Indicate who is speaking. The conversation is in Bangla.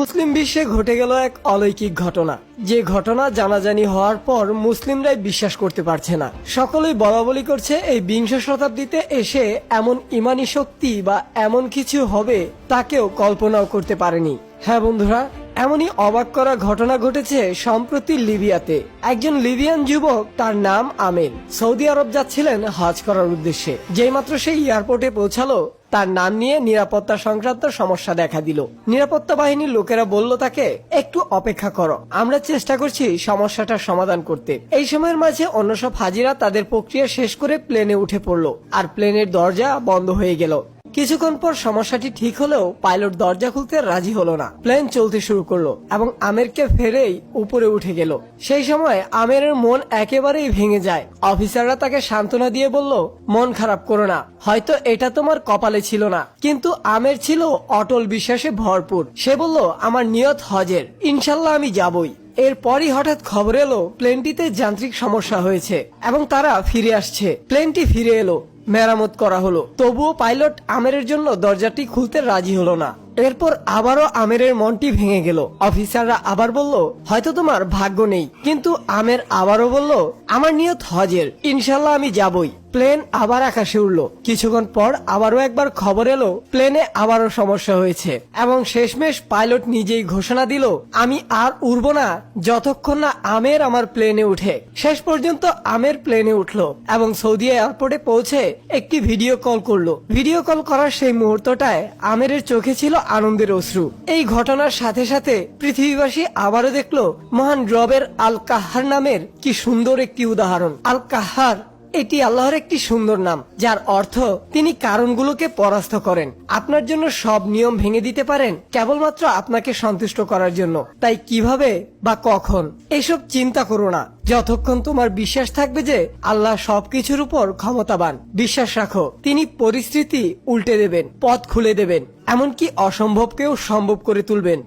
Speaker 1: মুসলিম বিশ্বে ঘটে গেল এক অলৌকিক ঘটনা। যে ঘটনা জানাজানি হওয়ার পর মুসলিমরাই বিশ্বাস করতে পারছে না। সকলেই বলা বলি করছে এই বিংশ শতাব্দীতে এসে এমন ইমানি শক্তি বা এমন কিছু হবে তাকেও কল্পনাও করতে পারেনি। হ্যাঁ বন্ধুরা এমনই অবাক করা ঘটনা ঘটেছে সম্প্রতি লিবিয়াতে। একজন লিবিয়ান যুবক তার নাম আমের সৌদি আরব যাচ্ছিলেন হজ করার উদ্দেশ্যে। যেইমাত্র সে এয়ারপোর্টে পৌঁছালো, তার নাম নিয়ে নিরাপত্তা সংক্রান্ত সমস্যা দেখা দিল। নিরাপত্তা বাহিনীর লোকেরা বলল তাকে, একটু অপেক্ষা করো, আমরা চেষ্টা করছি সমস্যাটার সমাধান করতে। এই সময়ের মাঝে অন্য সব হাজিরা তাদের প্রক্রিয়া শেষ করে প্লেনে উঠে পড়ল, আর প্লেনের দরজা বন্ধ হয়ে গেল। কিছুক্ষণ পর সমস্যাটি ঠিক হলেও পাইলট দরজা খুলতে রাজি হলো না। প্লেন চলতে শুরু করল এবং আমেরকে ফেরেই উপরে উঠে গেল। সেই সময় আমেরের মন একেবারেই ভেঙে যায়। অফিসাররা তাকে সান্ত্বনা দিয়ে বলল, মন খারাপ করো না। হয়তো এটা তোমার কপালে ছিল না। কিন্তু আমের ছিল অটল বিশ্বাসে ভরপুর। সে বলল, আমার নিয়ত হজের। ইনশাল্লাহ আমি যাবই। এরপরই হঠাৎ খবর এলো, প্লেনটিতে যান্ত্রিক সমস্যা হয়েছে এবং তারা ফিরে আসছে। প্লেনটি ফিরে এলো। মেরামত করা হলো। তবুও পাইলট আমেরের জন্য দরজাটি খুলতে রাজি হলো না। এরপর আবারও আমেরের মনটি ভেঙে গেল। অফিসাররা আবার বলল, হয়তো তোমার ভাগ্য নেই। কিন্তু আমের আবারও বলল, আমার নিয়ত হজের। ইনশাল্লাহ আমি যাবই। প্লেন আবার আকাশে উঠল কিছুক্ষণ পর আবারও একবার খবর এলো, প্লেনে আবারও সমস্যা হয়েছে। এবং শেষমেশ পাইলট নিজেই ঘোষণা দিল, আমি আর উড়ব না, যতক্ষণ না আমের আমার প্লেনে উঠে। শেষ পর্যন্ত আমের প্লেনে উঠল এবং সৌদি এয়ারপোর্টে পৌঁছে একটি ভিডিও কল করল। ভিডিও কল করার সেই মুহূর্তটায় আমেরের চোখে ছিল আনন্দের অশ্রু। এই ঘটনার সাথে সাথে পৃথিবীবাসী আবারও দেখল, মহান রবের আল কাহার নামের কি সুন্দর একটি উদাহরণ। আল কাহার এটি আল্লাহর একটি সুন্দর নাম, যার অর্থ তিনি কারণগুলোকে পরাস্ত করেন। আপনার জন্য সব নিয়ম ভেঙে দিতে পারেন, কেবলমাত্র আপনাকে সন্তুষ্ট করার জন্য। তাই কীভাবে বা কখন? এসব চিন্তা করো না। যতক্ষণ তোমার বিশ্বাস থাকবে যে আল্লাহ সবকিছুর উপর ক্ষমতাবান, বিশ্বাস রাখো, তিনি পরিস্থিতি উল্টে দেবেন, পথ খুলে দেবেন, এমনকি অসম্ভবকেও সম্ভব করে তুলবেন।